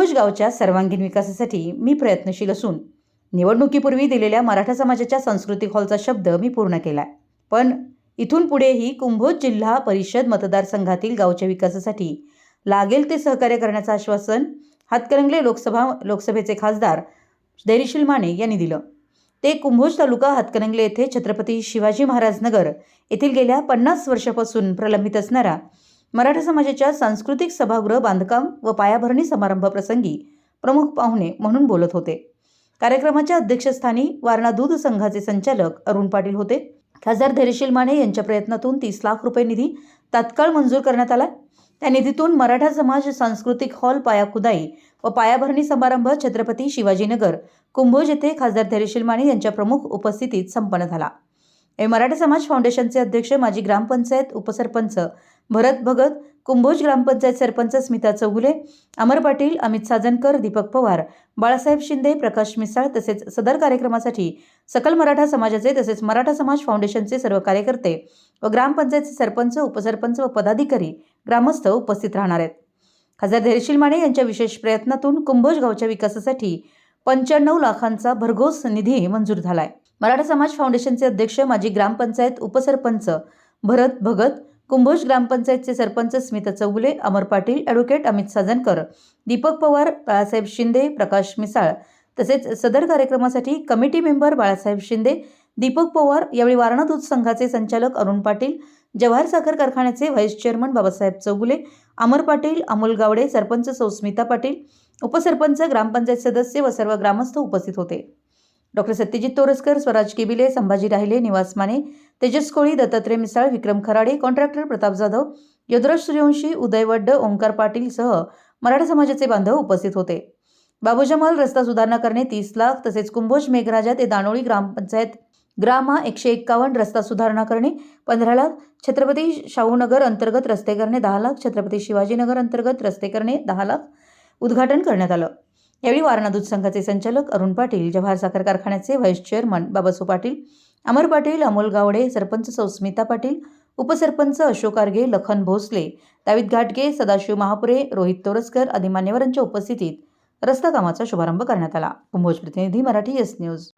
कुंभोज गावच्या सर्वांगीण विकासासाठी मी प्रयत्नशील असून निवडणुकीपूर्वी दिलेल्या मराठा समाजाच्या सांस्कृतिक हॉलचा शब्द मी पूर्ण केलाय. पण इथून पुढेही कुंभोज जिल्हा परिषद मतदारसंघातील गावच्या विकासासाठी लागेल ते सहकार्य करण्याचं आश्वासन हातकरंगले लोकसभा लोकसभेचे खासदार धैर्यशील माने यांनी दिलं. ते कुंभोज तालुका हातकरंगले येथे छत्रपती शिवाजी महाराज नगर येथील गेल्या पन्नास वर्षापासून प्रलंबित असणारा मराठा समाजाच्या सांस्कृतिक सभागृह बांधकाम व पायाभरणी समारंभ प्रसंगी प्रमुख पाहुणे म्हणून बोलत होते. कार्यक्रमाच्या अध्यक्षस्थानी वारणा दूध संघाचे संचालक अरुण पाटील होते. खासदार धैर्यशील माने यांच्या प्रयत्नातून तीस लाख रुपये निधी तात्काळ मंजूर करण्यात आला. त्या निधीतून मराठा समाज सांस्कृतिक हॉल पायाखुदाई व पायाभरणी समारंभ छत्रपती शिवाजीनगर कुंभोज येथे खासदार धैर्यशील माने यांच्या प्रमुख उपस्थितीत संपन्न झाला. मराठा समाज फाउंडेशनचे अध्यक्ष माजी ग्रामपंचायत उपसरपंच भरत भगत कुंभोज ग्रामपंचायत सरपंच स्मिता चौगुले अमर पाटील अमित साजनकर दीपक पवार बाळासाहेब शिंदे प्रकाश मिसाळ तसेच सदर कार्यक्रमासाठी सकल मराठा समाजाचे तसेच मराठा समाज फाउंडेशनचे सर्व कार्यकर्ते व ग्रामपंचायतचे सरपंच उपसरपंच व पदाधिकारी ग्रामस्थ उपस्थित राहणार आहेत. खासदार धैर्यशील माने यांच्या विशेष प्रयत्नातून कुंभोज गावच्या विकासासाठी पंच्याण्णव लाखांचा भरघोस निधी मंजूर झालाय. मराठा समाज फाउंडेशनचे अध्यक्ष माजी ग्रामपंचायत उपसरपंच भरत भगत कुंभोज ग्रामपंचायतचे सरपंच स्मिता चौगुले अमर पाटील ॲडव्होकेट अमित साजनकर दीपक पवार बाळासाहेब शिंदे प्रकाश मिसाळ तसेच सदर कार्यक्रमासाठी कमिटी मेंबर बाळासाहेब शिंदे दीपक पवार यावेळी वारणा दूध संघाचे संचालक अरुण पाटील जवाहर साखर कारखान्याचे व्हाईस चेअरमन बाबासाहेब चौगुले अमर पाटील अमोल गावडे सरपंच सौ स्मिता पाटील उपसरपंच ग्रामपंचायत सदस्य व सर्व ग्रामस्थ उपस्थित होते. डॉक्टर सत्यजित तोरसकर स्वराज केबिले संभाजी राहिले निवास माने तेजस कोळी दत्तात्रय मिसाळ विक्रम खराडे कॉन्ट्रॅक्टर प्रताप जाधव यदुराज सूर्यवंशी उदय वड्ड ओंकार पाटील सह मराठा समाजाचे बांधव उपस्थित होते. बाबूजमाल रस्ता सुधारणा करणे तीस लाख तसेच कुंभोज मेघराजा ते दानोळी ग्रामपंचायत ग्रामा एकशे एक्कावन्न रस्ता सुधारणा करणे पंधरा लाख छत्रपती शाहूनगर अंतर्गत रस्ते करणे दहा लाख छत्रपती शिवाजीनगर अंतर्गत रस्ते करणे दहा लाख उद्घाटन करण्यात आलं. यावेळी वारणा दूध संघाचे संचालक अरुण पाटील जवाहर साखर कारखान्याचे व्हाईस चेअरमन बाबासू पाटील अमर पाटील अमोल गावडे सरपंच सौस्मिता पाटील उपसरपंच अशोक आर्गे लखन भोसले दाविद घाटगे सदाशिव महापुरे रोहित तोरसकर आदी मान्यवरांच्या उपस्थितीत रस्ता कामाचा शुभारंभ करण्यात आला. कुंभोज प्रतिनिधी मराठी एस न्यूज.